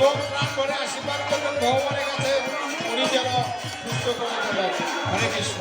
এবং প্রাণ করে আশীর্বাদ করবেন ভগবানের কাছে উনি যেন সুস্থ করে দেবেন হরে কৃষ্ণ।